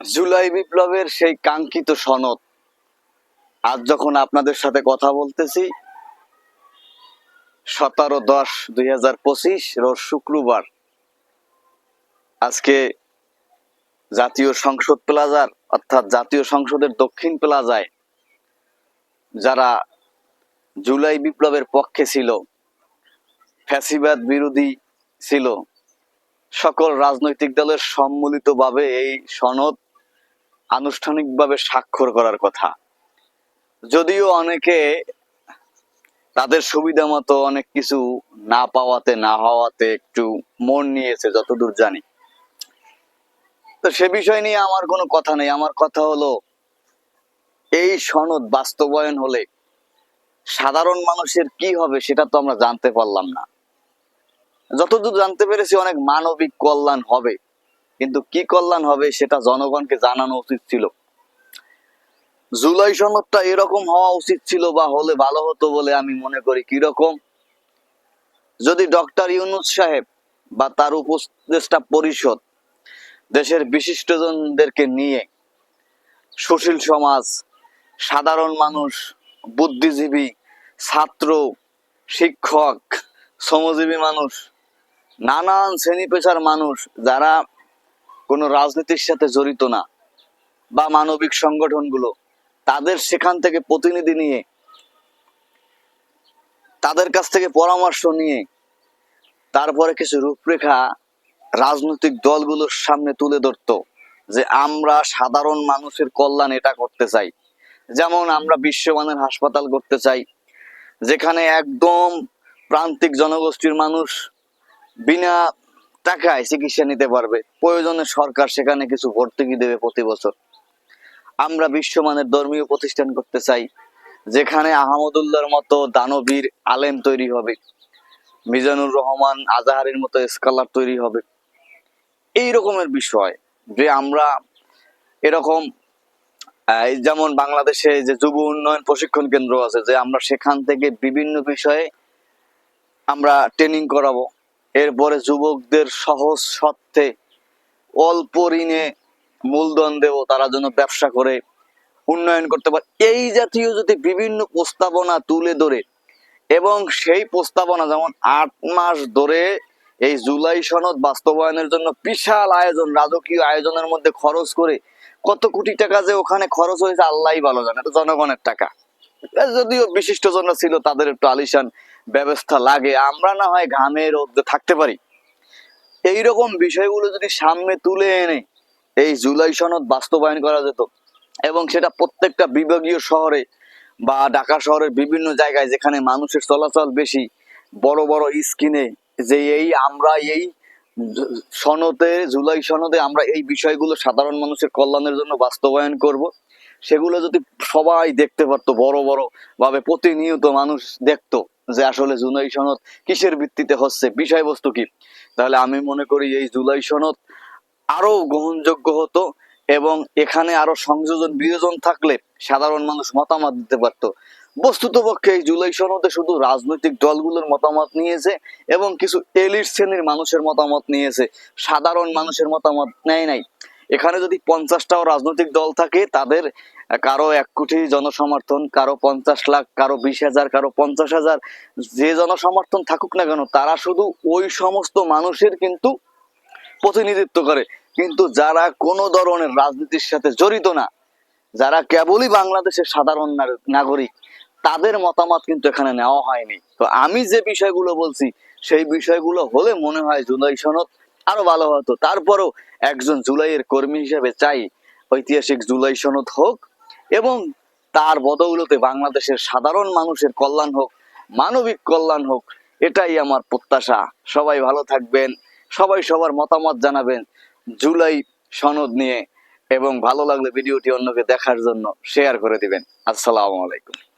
জুলাই বিপ্লবের সেই কাঙ্ক্ষিত সনদ, আজ যখন আপনাদের সাথে কথা বলতেছি, সতেরো দশ দুই হাজার পঁচিশ রোজ শুক্রবার, আজকে জাতীয় সংসদ প্লাজার, অর্থাৎ জাতীয় সংসদের দক্ষিণ প্লাজায় যারা জুলাই বিপ্লবের পক্ষে ছিল, ফ্যাসিবাদ বিরোধী ছিল, সকল রাজনৈতিক দলের সম্মিলিতভাবে এই সনদ আনুষ্ঠানিকভাবে স্বাক্ষর করার কথা। যদিও অনেকে তাদের সুবিধা মতো অনেক কিছু না পাওয়াতে, না হওয়াতে একটু মন নিয়েছে, যতদূর জানি। তো সে বিষয় নিয়ে আমার কোনো কথা নেই। আমার কথা হলো, এই সনদ বাস্তবায়ন হলে সাধারণ মানুষের কি হবে সেটা তো আমরা জানতে পারলাম না। যতদূর জানতে পেরেছি, অনেক মানবিক কল্যাণ হবে। কিন্তু কি কল্যাণ হবে সেটা জনগণকে জানানো উচিত ছিল। জুলাই সনদটা এরকম হওয়া উচিত ছিল বা হলে ভালো হতো বলে আমি মনে করি কীরকম। যদি ডক্টর ইউনুস সাহেব বা তার উপদেষ্টা পরিষদ দেশের বিশিষ্টজনদেরকে নিয়ে সুশীল সমাজ, সাধারণ মানুষ, বুদ্ধিজীবী, ছাত্র, শিক্ষক, শ্রমজীবী মানুষ, নানান শ্রেণি পেশার মানুষ, যারা কোনো রাজনীতির সাথে জড়িত না, বা মানবিক সংগঠনগুলো তাদের সেখান থেকে প্রতিনিধি নিয়ে, তাদের কাছ থেকে পরামর্শ নিয়ে, তারপরে কিছু রূপরেখা রাজনৈতিক দলগুলোর সামনে তুলে ধরতো যে আমরা সাধারণ মানুষের কল্যাণ এটা করতে চাই। যেমন আমরা বিশ্বমানের হাসপাতাল করতে চাই, যেখানে একদম প্রান্তিক জনগোষ্ঠীর মানুষ বিনা টাকায় চিকিৎসা নিতে পারবে। প্রয়োজনে সরকার সেখানে কিছু ভর্তুকি দেবে প্রতি বছর। আমরা বিশ্বমানের ধর্মীয় প্রতিষ্ঠান করতে চাই, যেখানে আহমদুল্লাহর মতো দানবীর আলেম তৈরি হবে, মিজানুর রহমান আজাহারের মতো স্কলার তৈরি হবে। এই রকমের বিষয় যে আমরা এরকম যেমন বাংলাদেশে যে যুব উন্নয়ন প্রশিক্ষণ কেন্দ্র আছে, যে আমরা সেখান থেকে বিভিন্ন বিষয়ে আমরা ট্রেনিং করাবো। এরপরে যুবকদের সহজ সত্ত্বে অল্প ঋণে মূলধন দেব, তারা যেন ব্যবসা করে, উন্নয়ন করতে পারে। এই জাতীয় যদি বিভিন্ন প্রস্তাবনা তুলে ধরে, এবং সেই প্রস্তাবনা যেমন আট মাস ধরে এই জুলাই সনদ বাস্তবায়নের জন্য বিশাল আয়োজন, রাজকীয় আয়োজনের মধ্যে খরচ করে, কত কোটি টাকা যে ওখানে খরচ হয়েছে আল্লাহ ভালো জানে, এটা জনগণের টাকা। যদিও বিশিষ্ট জন ছিল, তাদের একটু আলিশান ব্যবস্থা লাগে, আমরা না হয় ঘামে রোদ্রে থাকতে পারি। এইরকম বিষয়গুলো যদি সামনে তুলে এনে এই জুলাই সনদ বাস্তবায়ন করা যেত এবং সেটা প্রত্যেকটা বিভাগীয় শহরে বা ঢাকা শহরের বিভিন্ন জায়গায় যেখানে মানুষের চলাচল বেশি, বড় বড় স্ক্রিনে যে এই আমরা এই সনদে, জুলাই সনদে আমরা এই বিষয়গুলো সাধারণ মানুষের কল্যাণের জন্য বাস্তবায়ন করব। সেগুলো যদি সবাই দেখতে পারতো, বড় বড় ভাবে প্রতিনিয়ত মানুষ দেখতো যে আসলে জুলাই সনদ কিসের ভিত্তিতে হচ্ছে? বিষয়বস্তু কি? তাহলে আমি মনে করি এই জুলাই সনদ আরও গ্রহণযোগ্য হতো এবং এখানে আরও সংযোজন বিয়োজন থাকলে সাধারণ মানুষ মতামত দিতে পারতো। বস্তুত পক্ষে এই জুলাই সনদে শুধু রাজনৈতিক দলগুলোর মতামত নিয়েছে এবং কিছু এলিট শ্রেণির মানুষের মতামত নিয়েছে। সাধারণ মানুষের মতামত নেয় নাই। এখানে যদি পঞ্চাশটাও রাজনৈতিক দল থাকে, তাদের কারও এক কোটি জনসমর্থন, কারও পঞ্চাশ লাখ, কারও বিশ হাজার, কারও পঞ্চাশ হাজার, যে জনসমর্থন থাকুক না কেন, তারা শুধু ওই সমস্ত মানুষের কিন্তু প্রতিনিধিত্ব করে। কিন্তু যারা কোনো ধরনের রাজনীতির সাথে জড়িত না, যারা কেবলই বাংলাদেশের সাধারণ নাগ- নাগরিক, তাদের মতামত কিন্তু এখানে নেওয়া হয়নি। তো আমি যে বিষয়গুলো বলছি, সেই বিষয়গুলো হলে মনে হয় জুলাই সনদ আরও ভালো হতো। তারপরও একজন জুলাইয়ের কর্মী হিসেবে চাই ঐতিহাসিক জুলাই সনদ হোক এবং তার বদৌলতে বাংলাদেশের সাধারণ মানুষের কল্যাণ হোক, মানবিক কল্যাণ হোক, এটাই আমার প্রত্যাশা। সবাই ভালো থাকবেন, সবাই সবার মতামত জানাবেন জুলাই সনদ নিয়ে এবং ভালো লাগলে ভিডিওটি অন্যকে দেখার জন্য শেয়ার করে দিবেন। আসসালামু আলাইকুম।